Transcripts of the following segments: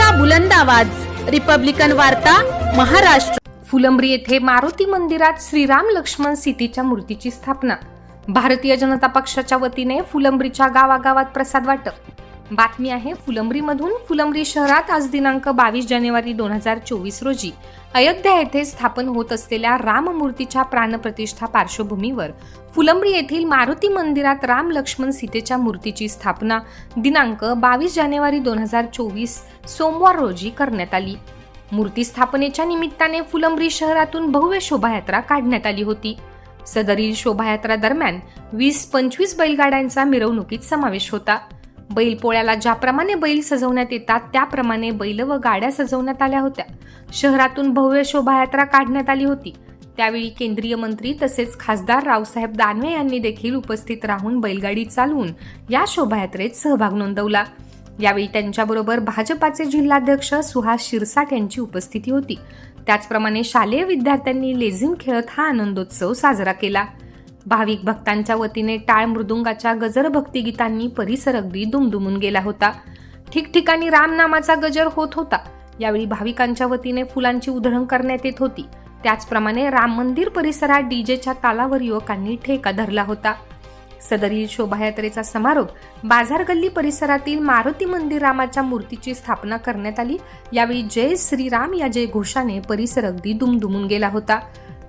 लोकशाहीचा बुलंद आवाज. रिपब्लिकन वार्ता महाराष्ट्र. फुलंब्री येथे मारुती मंदिरात श्रीराम लक्ष्मण सीतेच्या मूर्तीची स्थापना. भारतीय जनता पक्षाच्या वतीने फुलंब्रीच्या गावागावात प्रसाद वाटप. बातमी आहे फुलंब्रीमधून. फुलंब्री शहरात आज दिनांक बावीस जानेवारी दोन हजार चोवीस रोजी अयोध्या येथे स्थापन होत असलेल्या राममूर्तीच्या प्राणप्रतिष्ठा पार्श्वभूमीवर फुलंब्री येथील मारुती मंदिरात राम लक्ष्मण सीतेच्या मूर्तीची स्थापना दिनांक बावीस जानेवारी दोन हजार चोवीस सोमवार रोजी करण्यात आली. मूर्ती स्थापनेच्या निमित्ताने फुलंब्री शहरातून भव्य शोभायात्रा काढण्यात आली होती. सदरील शोभायात्रा दरम्यान वीस पंचवीस बैलगाड्यांचा मिरवणुकीत समावेश होता. बैलपोळ्याला ज्याप्रमाणे बैल सजवण्यात येतात त्याप्रमाणे बैल व गाड्या सजवण्यात आल्या होत्या. शहरातून भव्य शोभायात्रा काढण्यात आली होती. त्यावेळी केंद्रीय मंत्री तसेच खासदार रावसाहेब दानवे यांनी देखील उपस्थित राहून बैलगाडी चालवून या शोभायात्रेत सहभाग नोंदवला. यावेळी त्यांच्याबरोबर भाजपाचे जिल्हाध्यक्ष सुहास शिरसाट यांची उपस्थिती होती. त्याचप्रमाणे शालेय विद्यार्थ्यांनी लेझिम खेळत हा आनंदोत्सव साजरा केला. भाविक भक्तांच्या वतीने टाळ मृदुंगाच्या गजर भक्तिगीतांनी परिसर अगदी दुमदुमून गेला होता. ठिकठिकाणी रामनामाचा गजर होत होता. यावेळी भाविकांच्या वतीने फुलांची उधळण करण्यात येत होती. त्याचप्रमाणे राम मंदिर परिसरात डीजेच्या तालावर युवकांनी ठेका धरला होता. सदरील शोभायात्रेचा समारोप बाजार गल्ली परिसरातील मारुती मंदिर रामाच्या मूर्तीची स्थापना करण्यात आली. यावेळी जय श्रीराम या जय घोषाने परिसर अगदी दुमदुमून गेला होता.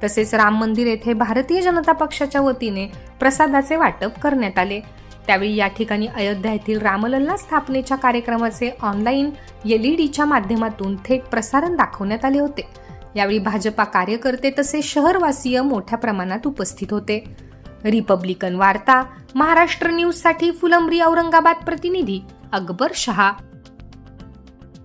तसेच राम मंदिर येथे भारतीय जनता पक्षाच्या वतीने प्रसादाचे वाटप करण्यात आले. त्यावेळी या ठिकाणी अयोध्या येथील रामलल्ला स्थापनेच्या कार्यक्रमाचे ऑनलाईन एलईडीच्या माध्यमातून थेट प्रसारण दाखवण्यात आले होते. यावेळी भाजपा कार्यकर्ते तसे शहरवासीय मोठ्या प्रमाणात उपस्थित होते. रिपब्लिकन वार्ता महाराष्ट्र न्यूजसाठी फुलंब्री औरंगाबाद प्रतिनिधी अकबर शहा.